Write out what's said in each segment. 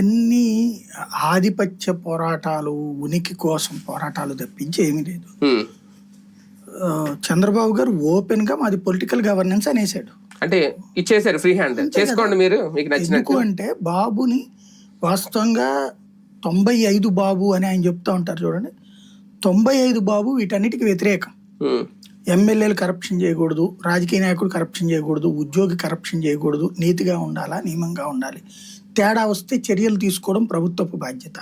ఎన్ని ఆధిపత్య పోరాటాలు ఉనికి కోసం పోరాటాలు తప్పించి ఏమీ లేదు. చంద్రబాబు గారు ఓపెన్గా మాది పొలిటికల్ గవర్నెన్స్ అనేసాడు. అంటే ఇచ్చేసారు ఫ్రీ హ్యాండ్. చేసుకోండి మీరు మీకు నచ్చినట్టు. అంటే బాబుని వాస్తవంగా తొంభై ఐదు బాబు అని ఆయన చెప్తా ఉంటారు చూడండి. తొంభై ఐదు బాబు వీటన్నిటికి వ్యతిరేకం. ఎమ్మెల్యేలు కరప్షన్ చేయకూడదు రాజకీయ నాయకుడు కరప్షన్ చేయకూడదు ఉద్యోగి కరప్షన్ చేయకూడదు నీతిగా ఉండాలా నియమంగా ఉండాలి. తేడా వస్తే చర్యలు తీసుకోవడం ప్రభుత్వపు బాధ్యత.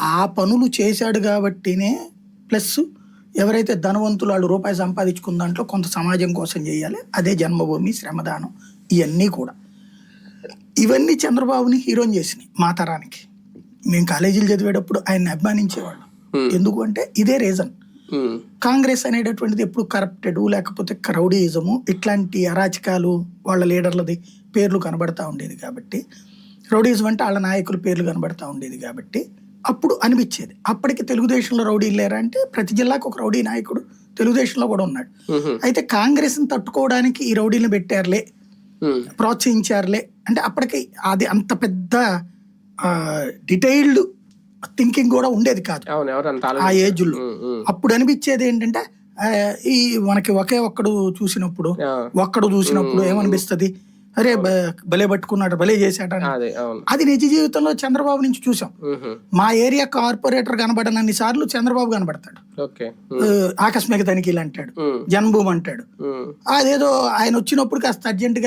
ఆ- పనులు చేశాడు కాబట్టినే ప్లస్ ఎవరైతే ధనవంతులు వాళ్ళు రూపాయి సంపాదించుకున్న దాంట్లో కొంత సమాజం కోసం చేయాలి అదే జన్మభూమి శ్రమదానం ఇవన్నీ కూడా. ఇవన్నీ చంద్రబాబుని హీరోని చేసినాయి మా తరానికి మేము కాలేజీలు చదివేటప్పుడు ఆయన్ని అభిమానించేవాళ్ళం. ఎందుకు అంటే ఇదే రీజన్. కాంగ్రెస్ అనేటటువంటిది ఎప్పుడు కరప్టెడ్ లేకపోతే క్రౌడీయిజము ఇట్లాంటి అరాచకాలు వాళ్ళ లీడర్లది పేర్లు కనబడతా ఉండేది కాబట్టి రౌడీజం అంటే వాళ్ళ నాయకుల పేర్లు కనబడతా ఉండేది కాబట్టి అప్పుడు అనిపించేది అప్పటికి తెలుగుదేశంలో రౌడీలు లేరా అంటే ప్రతి జిల్లాకు ఒక రౌడీ నాయకుడు తెలుగుదేశంలో కూడా ఉన్నాడు. అయితే కాంగ్రెస్ని తట్టుకోవడానికి ఈ రౌడీలను పెట్టారులే. ప్రోత్సహించారులే అంటే అప్పటికి అది అంత పెద్ద డీటెయిల్డ్ థింకింగ్ కూడా ఉండేది కాదు ఆ. ఏజ్లో. అప్పుడు అనిపించేది ఏంటంటే ఈ మనకి ఒకే ఒక్కడు చూసినప్పుడు ఒక్కడు చూసినప్పుడు ఏమనిపిస్తది అరే భలే పట్టుకున్నాడు భలే చేశాడు. అదే నిజ జీవితంలో చంద్రబాబు నుంచి చూసాం. మా ఏరియా కార్పొరేటర్ కనబడనన్ని సార్లు చంద్రబాబు కనబడతాడు ఆకస్మిక తనిఖీలు అంటాడు ఉమ్. జన్మభూమి అంటాడు. అదేదో ఆయన వచ్చినప్పుడు కాస్త అర్జెంటుగా